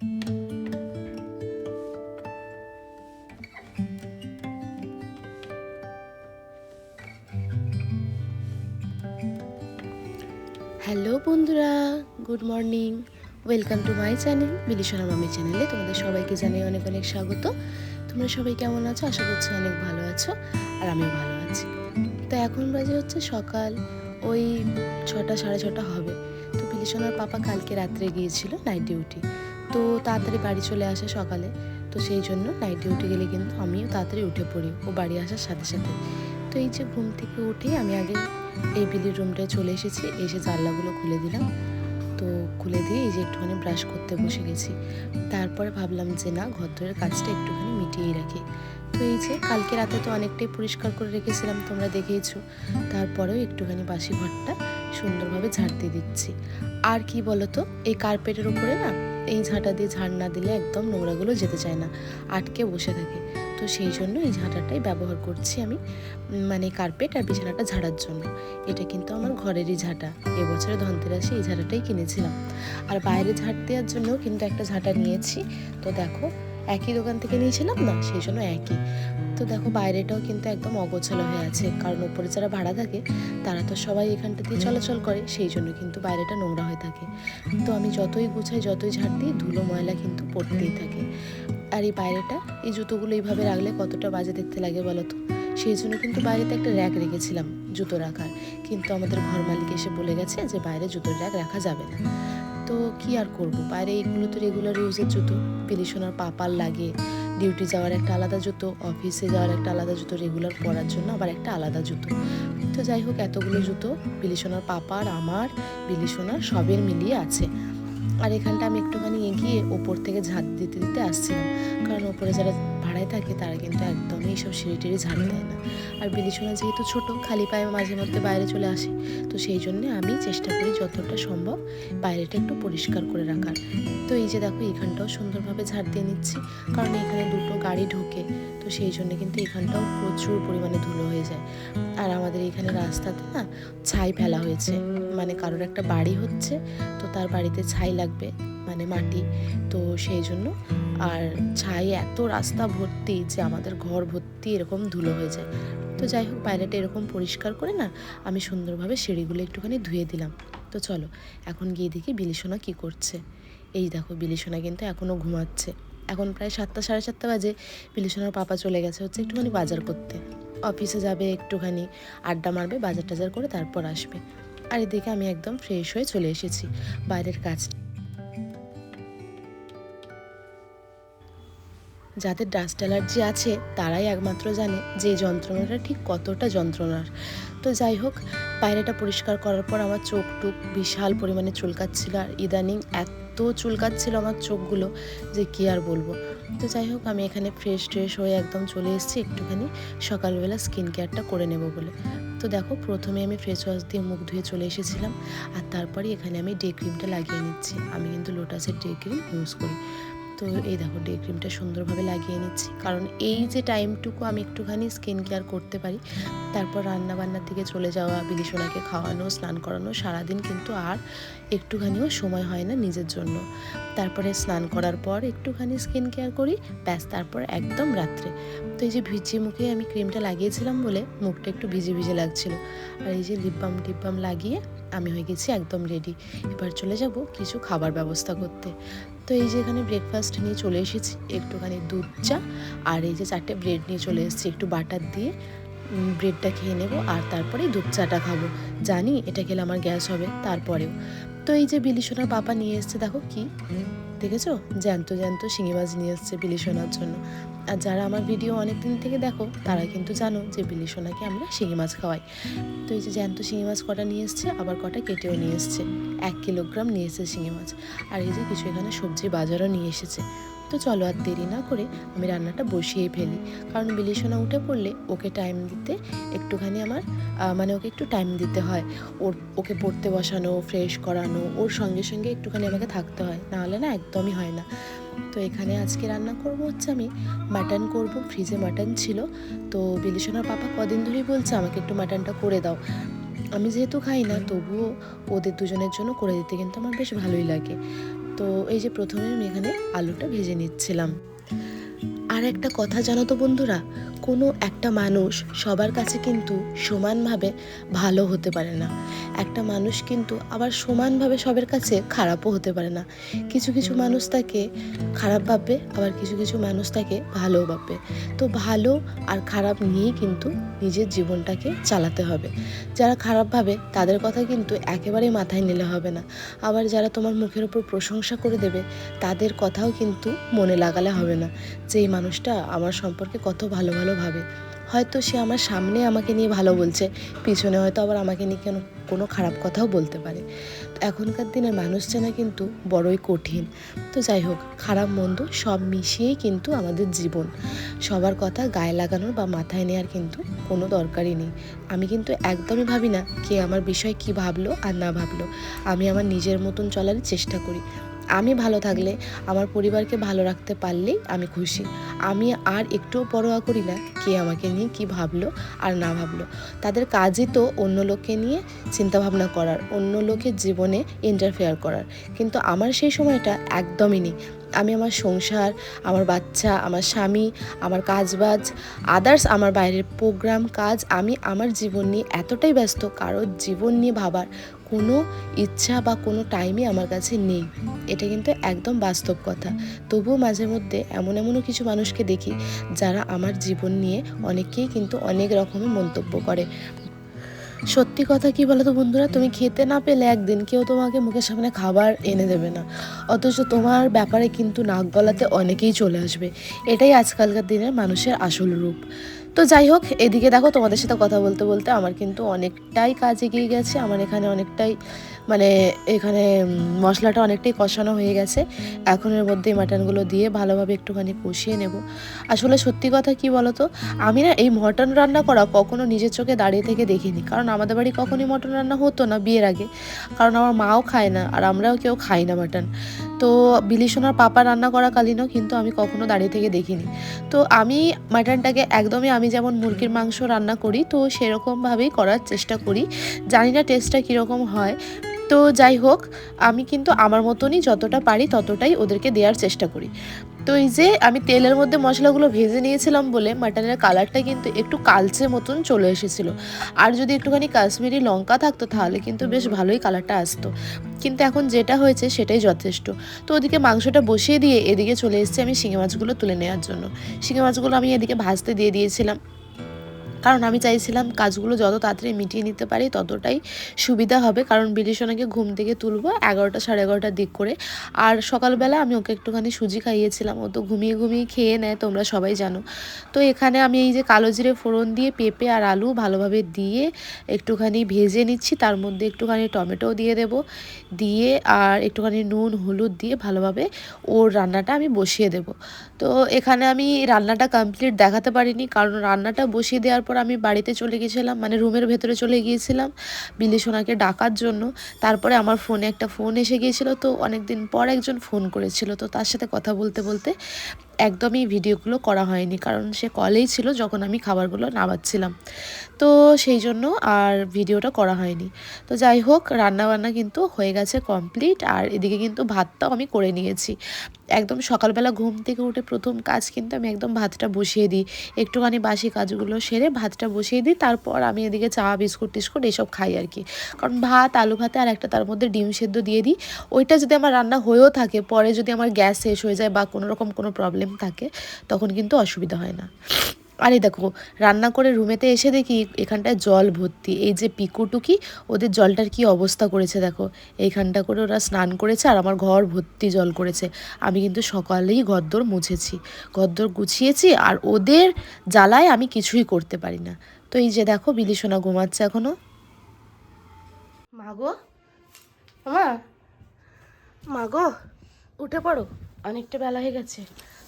Hello বন্ধুরা, good morning. Welcome to my channel বিলিশনা মামি চ্যানেলে তোমাদের সবাইকে জানাই অনেক অনেক স্বাগত। তোমরা সবাই কেমন আছো? আশা করছি অনেক ভালো আছো, আর আমিও ভালো আছি। তো এখন বাজে হচ্ছে সকাল, ওই ছটা সাড়ে ছটা হবে। তো বিলিশনার পাপা কালকে রাত্রে গিয়েছিল নাইট ডিউটি তো তাড়াতাড়ি বাড়ি চলে আসে সকালে। তো সেই জন্য নাইট ডিউটি গেলে কিন্তু আমিও তাড়াতাড়ি উঠে পড়ি ও বাড়ি আসার সাথে সাথে। তো এই যে ঘুম থেকে উঠে আমি আগে এই বিলির রুমটায় চলে এসেছি, এসে জানলাগুলো খুলে দিলাম। তো খুলে দিয়ে এই যে একটুখানি ব্রাশ করতে বসে গেছি। তারপরে ভাবলাম যে না ঘরদোরের কাজটা একটুখানি মিটিয়েই রাখি। তো এই যে কালকে রাতে তো অনেকটাই পরিষ্কার করে রেখেছিলাম, তোমরা দেখেইছো। তারপরেও একটুখানি বাসি ঘরটা সুন্দরভাবে ঝাড় দিয়ে দিচ্ছি। আর কি বলতো, এই কার্পেটের উপরে না এই ঝাঁটা দিয়ে ঝাড় না দিলে একদম নোংরাগুলো যেতে চায় না, আটকে বসে থাকে। তো সেই জন্য এই ঝাঁটাটাই ব্যবহার করছি আমি মানে কার্পেট আর বিছানাটা ঝাড়ার জন্য। এটা কিন্তু আমার ঘরেরই ঝাঁটা, এবছরে ধনতেরাসে এই ঝাঁটাটাই কিনেছিলাম। আর বাইরে ঝাঁট দেওয়ার জন্য কিন্তু একটা ঝাঁটা নিয়েছি। তো দেখো একই দোকান থেকে নিয়েছিলাম না, সেই জন্য একই। তো দেখো বাইরেটাও কিন্তু একদম অগোছালো হয়ে আছে, কারণ ওপরে যারা ভাড়া থাকে, তারা তো সবাই এখানটা দিয়ে চলাচল করে, সেই জন্য কিন্তু বাইরেটা নোংরা হয়ে থাকে। তো আমি যতই গুছাই, যতই ঝাড় দিই, ধুলো, ময়লা কিন্তু পড়তেই থাকে। আর এই বাইরেটা, এই জুতোগুলো এইভাবে রাখলে কতটা বাজে দেখতে লাগে বলো তো? সেই জন্য কিন্তু বাইরেতে একটা র্যাক রেখেছিলাম জুতো রাখার কিন্তু আমাদের ঘর মালিক এসে বলে গেছে যে বাইরে জুতোর র্যাক রাখা যাবে না। তো কি আর করব? বাইরে এগুলো তো রেগুলার ইউজের জুতো। পিলিশোনার পাপার লাগে। ডিউটি যাওয়ার একটা আলাদা জুতো অফিসে যাওয়ার একটা আলাদা জুতো রেগুলার পরার জন্য আবার একটা আলাদা জুতো। তো যাই হোক, এতগুলো জুতো বিলিশোনার পাপার, আমার বিলিশোনার সবের মিলিয়ে আছে। আর এখানটা আমি একটুখানি এগিয়ে ওপর থেকে ঝাঁট দিতে দিতে আসছিলাম। কারণ ওপরে যারা ভাড়ায় থাকে, তারা কিন্তু একদমই এইসব সিঁড়ি টিড়ি ঝাড় দেয় না। আর বিলিশোনা যেহেতু ছোট, খালি পায়ে মাঝে মধ্যে বাইরে চলে আসে। তো সেই জন্য আমি চেষ্টা করি যতটা সম্ভব বাইরেটা একটু পরিষ্কার করে রাখার। তো এই যে দেখো, এখানটাও সুন্দরভাবে ঝাড় দিয়ে নিচ্ছি, কারণ এখানে দুটো গাড়ি ঢোকে। তো সেই জন্য কিন্তু এখানটাও প্রচুর পরিমাণে ধুলো হয়ে যায়। আর আমাদের এখানে রাস্তাতে না ছাই ফেলা হয়েছে। মানে কারোর একটা বাড়ি হচ্ছে, তো তার বাড়িতে ছাই লাগবে। মানে মাটি। তো সেই জন্য আর ছাই এত রাস্তা ভর্তি যে আমাদের ঘর ভর্তি এরকম ধুলো হয়ে যায়। তো যাই হোক বাইরেটা এরকম পরিষ্কার করে না আমি সুন্দরভাবে সিঁড়িগুলো একটুখানি ধুয়ে দিলাম। তো চলো, এখন গিয়ে দেখি বিলিসোনা কি করছে। এই দেখো বিলিসোনা কিন্তু এখনও ঘুমাচ্ছে। এখন প্রায় সাতটা, সাড়ে সাতটা বাজে। বিলিসোনার পাপা চলে গেছে হচ্ছে একটুখানি বাজার করতে। অফিসে যাবে একটুখানি, আড্ডা মারবে, বাজার টাজার করে তারপর আসবে। আর এদিকে আমি একদম ফ্রেশ হয়ে চলে এসেছি। বাইরের কাজ যাদের ডাস্ট অ্যালার্জি আছে, তারাই একমাত্র জানে যে যন্ত্রণাটা ঠিক কতটা যন্ত্রণার। তো যাই হোক, পায়রাটা পরিষ্কার করার পর আমার চোখ টুক বিশাল পরিমাণে চুলকাচ্ছিল আর ইদানিং এত চুলকাচ্ছিল আমার চোখগুলো যে কী আর বলব। তো যাই হোক, আমি এখানে ফ্রেশ ট্রেশ হয়ে একদম চলে এসেছি একটুখানি সকালবেলা স্কিন কেয়ারটা করে নেব বলে। তো দেখো, প্রথমে আমি ফেস ওয়াশ দিয়ে মুখ ধুয়ে চলে এসেছিলাম আর তারপরে এখানে আমি ডে ক্রিমটা লাগিয়ে নিচ্ছি। আমি কিন্তু লোটাসের ডে ক্রিম ইউজ করি। তো এই দেখো ডে ক্রিমটা সুন্দরভাবে লাগিয়ে নিচ্ছি। কারণ এই যে টাইমটুকু আমি একটুখানি স্কিন কেয়ার করতে পারি, তারপর রান্না বান্নার দিকে চলে যাওয়া বিলিসোনাকে খাওয়ানো, স্নান করানো, সারাদিন কিন্তু আর একটুখানিও সময় হয় না নিজের জন্য। তারপরে স্নান করার পর একটুখানি স্কিন কেয়ার করি, ব্যাস তারপর একদম রাত্রে। তো এই যে ভিজে মুখে আমি ক্রিমটা লাগিয়েছিলাম বলে মুখটা একটু ভিজে ভিজে লাগছিল। আর এই যে লিপ বাম টিপ বাম লাগিয়ে আমি হয়ে গেছি একদম রেডি এবার চলে যাব কিছু খাবার ব্যবস্থা করতে। তো এই যে এখানে ব্রেকফাস্ট নিয়ে চলে এসেছি, একটুখানি দুধ চা আর এই যে চারটে ব্রেড নিয়ে চলে এসেছি, একটু বাটার দিয়ে ব্রেডটা খেয়ে নেব আর তারপরে দুধ চাটা খাব। জানি এটা খেলে আমার গ্যাস হবে, তারপরেও। তো এই যে বিলিসোনার পাপা নিয়ে এসছে, দেখো কি দেখেছ? জ্যান্ত জ্যান্ত শিঙি মাছ নিয়ে এসছে বিলিসোনার জন্য। আর যারা আমার ভিডিও অনেক দিন থেকে দেখো, তারা কিন্তু জানো যে বিলি সোনাকে আমরা শিঙি মাছ খাওয়াই। তো এই যে জ্যান্ত শিঙি মাছ কটা নিয়ে এসছে, আবার কটা কেটেও নিয়ে এসছে। এক কিলোগ্রাম নিয়ে এসেছে শিঙি মাছ আর এই যে কিছু এখানে সবজি বাজারও নিয়ে এসেছে। তো চলো আর দেরি না করে আমি রান্নাটা বসিয়ে ফেলি। কারণ বিলিসোনা উঠে পড়লে ওকে টাইম দিতে একটুখানি আমার মানে ওকে একটু টাইম দিতে হয়। ওর, ওকে পড়তে বসানো ফ্রেশ করানো, ওর সঙ্গে সঙ্গে একটুখানি আমাকে থাকতে হয়। নাহলে না একদমই হয় না। তো এখানে আজকে রান্না করব হচ্ছে আমি মাটন করব। ফ্রিজে মাটন ছিল। তো বিলিসোনার পাপা কদিন ধরেই বলছে, আমাকে একটু মাটনটা করে দাও। আমি যেহেতু খাই না, তবুও ওদের দুজনের জন্য করে দিতে কিন্তু আমার বেশ ভালোই লাগে। তো এই যে প্রথমে আমি এখানে আলুটা ভেজে নিচ্ছিলাম। আর একটা কথা জানো তো বন্ধুরা, কোনো একটা মানুষ সবার কাছে কিন্তু সমানভাবে ভালো হতে পারে না। একটা মানুষ কিন্তু আবার সমানভাবে সবার কাছে খারাপও হতে পারে না। কিছু কিছু মানুষ তাকে খারাপ ভাববে, আবার কিছু কিছু মানুষ তাকে ভালোও ভাববে। তো ভালো আর খারাপ নিয়েই কিন্তু নিজের জীবনটাকে চালাতে হবে। যারা খারাপ ভাবে, তাদের কথা কিন্তু একেবারেই মাথায় নিলে হবে না। আবার যারা তোমার মুখের উপর প্রশংসা করে দেবে, তাদের কথাও কিন্তু মনে লাগালে হবে না। যে এই মানুষটা আমার সম্পর্কে কত ভালো ভালো ভাবে। হয়তো সে আমার সামনে আমাকে নিয়ে ভালো বলছে, পিছনে হয়তো আবার আমাকে নিয়ে কেন কোনো খারাপ কথাও বলতে পারে। তো এখনকার দিনের মানুষ চেনা কিন্তু বড়ই কঠিন। তো যাই হোক, খারাপ মন্দ সব মিশিয়েই কিন্তু আমাদের জীবন। সবার কথা গায়ে লাগানোর বা মাথায় নেওয়ার কিন্তু কোনো দরকারই নেই। আমি কিন্তু একদমই ভাবি না কে আমার বিষয় কি ভাবলো আর না ভাবলো। আমি আমার নিজের মতন চলারই চেষ্টা করি। আমি ভালো থাকলে, আমার পরিবারকে ভালো রাখতে পারলেই আমি খুশি। আমি আর একটুও পরোয়া করি না, কে আমাকে নিয়ে কি ভাবলো আর না ভাবলো। তাদের কাজই তো অন্য লোককে নিয়ে চিন্তাভাবনা করার, অন্য লোকের জীবনে ইন্টারফেয়ার করার। কিন্তু আমার সেই সময়টা একদমই নেই। আমি আমার সংসার, আমার বাচ্চা, আমার স্বামী, আমার কাজবাজ আদার্স আমার বাইরের প্রোগ্রাম কাজ, আমি আমার জীবন নিয়ে এতটাই ব্যস্ত কারোর জীবন নিয়ে ভাবার কোনো ইচ্ছা বা কোনো টাইমই আমার কাছে নেই। এটা কিন্তু একদম বাস্তব কথা। তবুও মাঝে মধ্যে এমন এমনও কিছু মানুষকে দেখি, যারা আমার জীবন নিয়ে অনেকেই কিন্তু অনেক রকমের মন্তব্য করে। সত্যি কথা কি বলো তো বন্ধুরা? তুমি খেতে না পেলে একদিন কেউ তোমাকে মুখের সামনে খাবার এনে দেবে না। অথচ তোমার ব্যাপারে কিন্তু নাক গলাতে অনেকেই চলে আসবে। এটাই আজকালকার দিনের মানুষের আসল রূপ। তো যাই হোক, এদিকে দেখো তোমাদের সাথে কথা বলতে বলতে আমার কিন্তু অনেকটাই কাজ এগিয়ে গেছে। আমার এখানে অনেকটাই মানে এখানে মশলাটা অনেকটাই কষানো হয়ে গেছে। এখন এর মধ্যে মাটনগুলো দিয়ে ভালোভাবে একটুখানি কষিয়ে নেব। আসলে সত্যি কথা কি বলতো, আমি না এই মটন রান্না করা কখনো নিজের চোখে দাঁড়িয়ে থেকে দেখিনি। কারণ আমাদের বাড়ি কখনই মটন রান্না হতো না বিয়ের আগে। কারণ আমার মাও খায় না, আর আমরাও কেউ খাই না মাটন। তো বিলি সোনার পাপা রান্না করাকালীনও কিন্তু আমি কখনো দাঁড়িয়ে থেকে দেখিনি। তো আমি মাটনটাকে একদমই আমি যেমন মুরগির মাংস রান্না করি, তো সেরকমভাবেই করার চেষ্টা করি। জানি না টেস্টটা কীরকম হয়। তো যাই হোক, আমি কিন্তু আমার মতনই যতটা পারি ততটাই ওদেরকে দেওয়ার চেষ্টা করি। তো এই যে আমি তেলের মধ্যে মশলাগুলো ভেজে নিয়েছিলাম বলে মাটনের কালারটা কিন্তু একটু কালচে মতন চলে এসেছিল। আর যদি একটুখানি কাশ্মীরি লঙ্কা থাকতো তাহলে কিন্তু বেশ ভালোই কালারটা আসতো। কিন্তু এখন যেটা হয়েছে সেটাই যথেষ্ট। তো ওদিকে মাংসটা বসিয়ে দিয়ে এদিকে চলে এসেছি আমি শিঙে মাছগুলো তুলে নেওয়ার জন্য। শিঙে মাছগুলো আমি এদিকে ভাজতে দিয়ে দিয়েছিলাম। কারণ আমি চাইছিলাম কাজগুলো যত তাড়াতাড়ি মিটিয়ে নিতে পারি ততটাই সুবিধা হবে। কারণ বিলিসোনাকে ঘুম থেকে তুলবো এগারোটা, সাড়ে এগারোটার দিক করে। আর সকালবেলা আমি ওকে একটুখানি সুজি খাইয়েছিলাম। ও তো ঘুমিয়ে ঘুমিয়ে খেয়ে নেয়, তোমরা সবাই জানো। তো এখানে আমি এই যে কালো জিরে ফোড়ন দিয়ে পেঁপে আর আলু ভালোভাবে দিয়ে একটুখানি ভেজে নিচ্ছি। তার মধ্যে একটুখানি টমেটো দিয়ে দেব। দিয়ে আর একটুখানি নুন, হলুদ দিয়ে ভালোভাবে ওর রান্নাটা আমি বসিয়ে দেব। তো এখানে আমি রান্নাটা কমপ্লিট দেখাতে পারিনি। কারণ রান্নাটা বসিয়ে দেওয়ার পর আমি বাড়িতে চলে গেছিলাম মানে রুমের ভেতরে চলে গিয়েছিলাম বিলি সোনাকে ডাকার জন্য। তারপরে আমার ফোনে একটা ফোন এসে গিয়েছিল, তো অনেক দিন পর একজন ফোন করেছিল, তো তার সাথে কথা বলতে বলতে একদমই ভিডিওগুলো করা হয়নি, কারণ সে কলেই ছিল যখন আমি খাবারগুলো নামাচ্ছিলাম। তো সেই জন্য আর ভিডিওটা করা হয়নি। তো যাই হোক, রান্নাবান্না কিন্তু হয়ে গেছে কমপ্লিট আর এদিকে কিন্তু ভাতটাও আমি করে নিয়েছি। একদম সকালবেলা ঘুম থেকে উঠে প্রথম কাজ কিন্তু আমি একদম ভাতটা বসিয়ে দিই। একটুখানি বাসি কাজগুলো সেরে ভাতটা বসিয়ে দিই, তারপর আমি এদিকে চা, বিস্কুট, টিস্কুট এসব খাই আর কি। কারণ ভাত, আলু ভাতে আর একটা তার মধ্যে ডিম সেদ্ধ দিয়ে দিই। ওইটা যদি আমার রান্না হয়েও থাকে, পরে যদি আমার গ্যাস শেষ হয়ে যায় বা কোনো রকম কোনো প্রবলেম থাকে, তখন কিন্তু অসুবিধা হয় না। আরে দেখো, রান্না করে রুমেতে এসে দেখি এখানটায় জল ভর্তি। এই যে পিকুটুকি ওদের জলটার কি অবস্থা করেছে দেখো। এইখানটা করে ওরা স্নান করেছে আর আমার ঘর ভর্তি জল করেছে। আমি কিন্তু সকালেই ঘরদোর মুছেছি। ঘরদোর গুছিয়েছি আর ওদের জ্বালায় আমি কিছুই করতে পারি না। তো এই যে দেখো বিলিসোনা ঘুমাচ্ছে এখনও। মাগো মা মাগো উঠে পড়ো। অনেকটা বেলা হয়ে গেছে।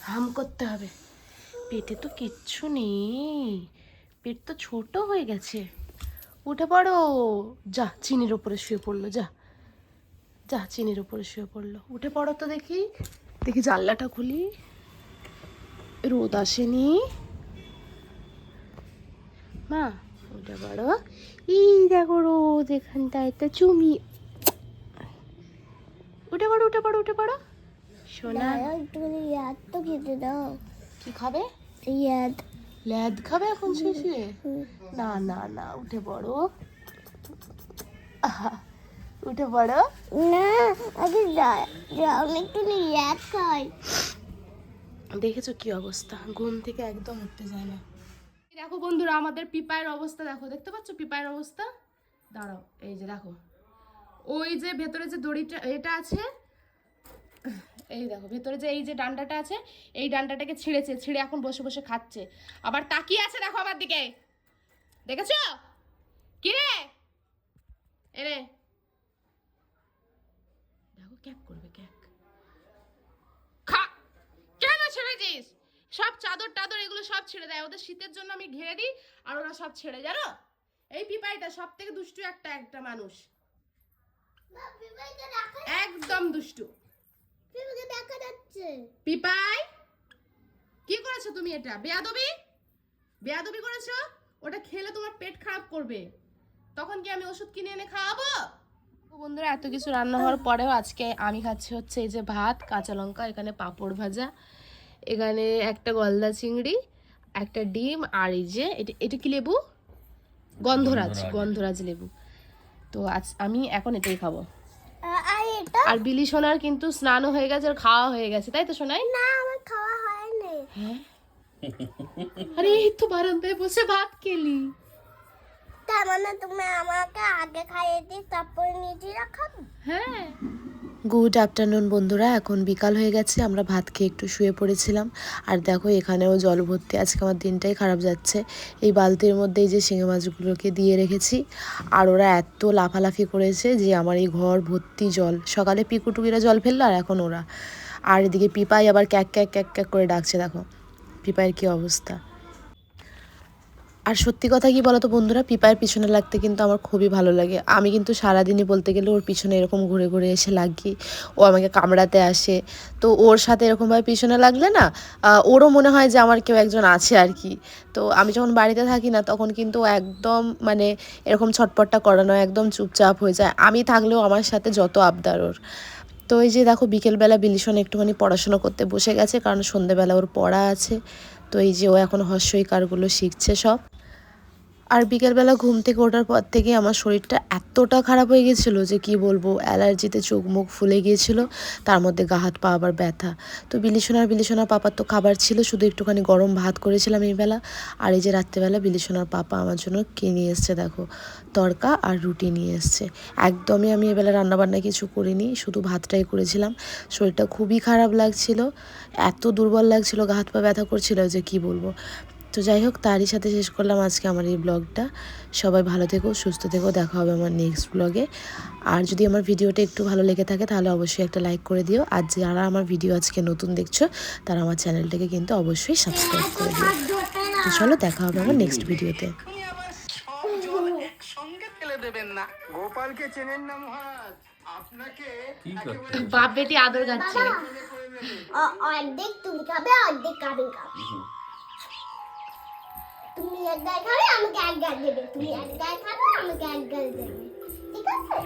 হাম করতে হবে। পেটে তো কিচ্ছু নেই। পেট তো ছোট হয়ে গেছে। উঠে পড়ো। যা, চিনির ওপরে শুয়ে পড়ল, যা। যা, চিনির ওপরে শুয়ে পড়ল। উঠে পড়ো তো দেখি। দেখি জানলাটা খুলি। রোদ আসেনি। মা, উঠে পড়ো। এই দেখো রোদ এখানটায়। তো চুমি উঠে পড়ো উঠে পড়ো উঠে পড়ো। সোনা একটুখানি ইয়াদ তো খেতে দাও। কি খাবে? ইয়াদ ল্যাদ খাবে এখন শুয়ে না না না উঠে পড়ো। উঠে পড়ো। না আগে যাও আমি একটু ইয়াদ খাই। দেখেছ কি অবস্থা? ঘুম থেকে একদম উঠতে যায় না। দেখো বন্ধুরা আমাদের পিপায়ের অবস্থা দেখো। দেখতে পাচ্ছ পিপায়ের অবস্থা? দাঁড়াও এই যে দেখো। ওই যে ভেতরে যে দড়িটা এটা আছে এই দেখো ভেতরে যে এই যে ডান্ডাটা আছে এই ডান্ডাটাকে ছিঁড়েছে ছিঁড়ে এখন বসে বসে খাচ্ছে। আবার তাকিয়ে আছে দেখো আমার দিকে। দেখেছ? কি রে? এরে দেখো ক্যাক করবে ক্যাক। খা! কেন ছেড়েছিস? সব চাদর টাদর এগুলো সব ছেড়ে দেয়। ওদের শীতের জন্য আমি ঘিরে দিই আর ওরা সব ছেড়ে জানো? এই পিপাইটা সব থেকে দুষ্টু একটা একটা মানুষ। একদম দুষ্টু। দেখা যাচ্ছে। পিপাই কি করেছ তুমি এটা? বেয়াদবি? বেয়াদবি করেছ? ওটা খেলে তোমার পেট খারাপ করবে। তখন কি আমি ওষুধ কিনে এনে খাওয়াবো? বন্ধুরা এত কিছু রান্না হওয়ার পরেও আজকে আমি খাচ্ছি হচ্ছে এই যে ভাত কাঁচা লঙ্কা এখানে পাঁপড় ভাজা এখানে একটা গলদা চিংড়ি একটা ডিম আর এই যে এটা এটা কি লেবু? গন্ধরাজ। গন্ধরাজ লেবু। তো আজ আমি এখন এটাই খাব। আর বিলি সোনার কিন্তু স্নানও হয়ে গেছে আর খাওয়া হয়ে গেছে তাই তো সোনাই? না আমার খাওয়া হয়নি। হ্যাঁ? আরে এই তো বারান্দায় বসে ভাত খেলি। তার মানে তুমি আমাকে আগে খাইয়ে দিই তারপরে নিজে খাব? হ্যাঁ। গুড আফটারনুন বন্ধুরা, এখন বিকাল হয়ে গেছে, আমরা ভাত খেয়ে একটু শুয়ে পড়েছিলাম। আর দেখো, এখানেও জল ভর্তি, আজকে আমার দিনটাই খারাপ যাচ্ছে। এই বালতির মধ্যে এই যে শিঙে মাছগুলোকে দিয়ে রেখেছি। আর ওরা এত লাফালাফি করেছে যে আমার এই ঘর ভর্তি জল। সকালে পিকুটুকিরা জল ফেলল আর এখন ওরা। আর এদিকে পিপাই আবার ক্যাক ক্যাক ক্যাক ক্যাক করে ডাকছে, দেখো। পিপাইয়ের কী অবস্থা? আর সত্যি কথা কি বলতো বন্ধুরা? পিপায়ের পিছনে লাগতে কিন্তু আমার খুবই ভালো লাগে। আমি কিন্তু সারাদিনই বলতে গেলে ওর পিছনে এরকম ঘুরে ঘুরে এসে লাগি। ও আমাকে কামড়াতে আসে। তো ওর সাথে এরকমভাবে পিছনে লাগলে না ওরও মনে হয় যে আমার কেউ একজন আছে আর কি। তো আমি যখন বাড়িতে থাকি না, তখন কিন্তু একদম মানে এরকম ছটপটটা করানো একদম চুপচাপ হয়ে যায়। আমি থাকলেও আমার সাথে যত আবদার ওর। তো এই যে দেখো, বিকেলবেলা বিলিশন একটুখানি পড়াশোনা করতে বসে গেছে, কারণ সন্ধেবেলা ওর পড়া আছে। তো এই যে ও এখন হস্যইকারগুলো শিখছে সব। আর বিকেলবেলা ঘুম থেকে ওঠার পর থেকে আমার শরীরটা এতটা খারাপ হয়ে গেছিল যে কি বলব, অ্যালার্জিতে চোখ মুখ ফুলে গিয়েছিল, তার মধ্যে গা হাত পা আবার ব্যথা। তো বিলিসোনার বিলিসোনার পাপার তো খাবার ছিল, শুধু একটুখানি গরম ভাত করেছিলাম এই বেলা। আর এই যে রাত্রেবেলা বিলিসোনার পাপা আমার জন্য কে নিয়ে এসছে, দেখো, তড়কা আর রুটি নিয়ে এসছে। একদমই আমি এবেলা রান্নাবান্না কিছু করিনি, শুধু ভাতটাই করেছিলাম। শরীরটা খুবই খারাপ লাগছিল, এত দুর্বল লাগছিল, গা হাত পা ব্যথা করছিল যে কি বলব। তো যাই হোক তারই সাথে শেষ করলাম আজকে আমার এই ব্লগটা। সবাই ভালো থেকো সুস্থ থেকো দেখা হবে আমার নেক্সট ব্লগে আর যদি আমার ভিডিওটা একটু ভালো লেগে থাকে তাহলে অবশ্যই একটা লাইক করে দিও। আর যারা আমার ভিডিও আজকে নতুন দেখছ তারা আমার চ্যানেলটাকে কিন্তু অবশ্যই সাবস্ক্রাইব করে দিও। তো চলো দেখা হবে আমার নেক্সট ভিডিওতে এখনই আবার সবজন একসঙ্গে ফেলে দেবেন না। গোপালকে চেনেন না মহারাজ আপনাকে বাপ বেটি আদর গাচ্ছে অর্ধেক তুমি খাবে অর্ধেক আমি খাব। তুমি এক গাল খাবে, আমাকে এক গাল দেবে। তুমি এক গাল খাবে, আমাকে এক গাল দেবে। ঠিক আছে?